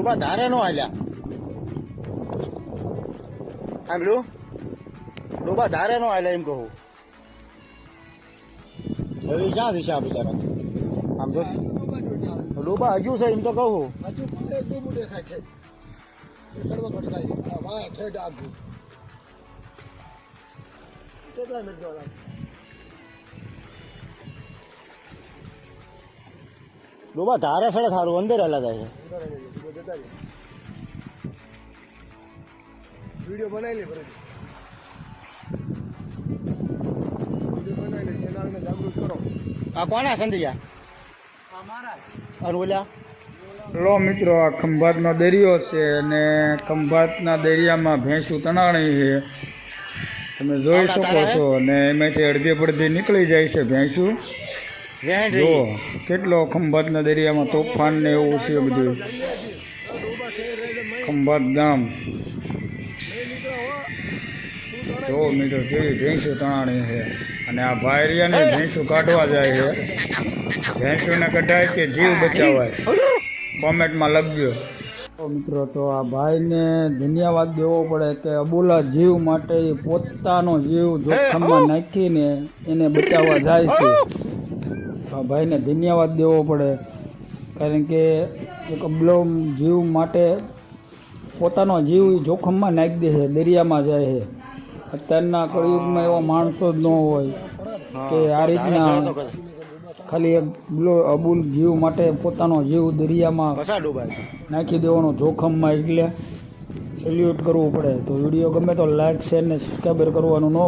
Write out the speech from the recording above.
ડોબા ધારે નો હાલ્યા. સાંભળ્યું ડોબા ધારે નો હાલ્યા એમ કહું. હવે ક્યાં દિશા બિચારા? આમ જો. ડોબા હજુ છે એમ તો કહું. હજુ દેખાય છે આ કેટલા મિનિટ ડોબા ધારે સડે થારું. અંદર હાલ્યા જાય છે વીડિયો બનાવી લે ફરી વીડિયો બનાવી લે એના જાગૃત કરો. આ કોના સંધિયા? અને ઓલ્યા લો મિત્રો આ ખંભાતનો દરિયો છે અને ખંભાતના દરિયામાં ભેંસું તણાણી છે. તમે જોઈ શકો છો અને એમાંથી અડધી પડધી નીકળી જાય છે ભેંસું. જો રહી કેટલો ખંભાતના દરિયામાં તોફાન ને એવું છે બધું. ખંભાત ગામ. જો મિત્રો કેવી ભેંસું તણાણી છે. અને આ ભાયરિયાને ભેંસું કાઢવા જાય છે. ભેંસુને કઢાય કે જીવ બચાવાય. કોમેન્ટમાં લખજો. તો મિત્રો તો આ ભાઈને ધન્યવાદ દેવો પડે કે અબોલા જીવ માટે પોતાનો જીવ જોખમમાં નાખીને એને બચાવવા જાય છે. આ ભાઈને ધન્યવાદ દેવો પડે. કારણ કે એક અબલો જીવ માટે પોતાનો જીવ જોખમમાં નાખી દે છે દરિયામાં જાય છે. અત્યારના કળિયુગમાં એવા માણસો જ ન હોય કે આ રીતના ખાલી એક બલો- અબુલ જીવ માટે પોતાનો જીવ દરિયામાં નાખી દેવાનો જોખમમાં એટલે સેલ્યુટ કરવું પડે. તો વીડિયો ગમે તો લાઈક શેર ને સબસ્ક્રાઈબર કરવાનું ન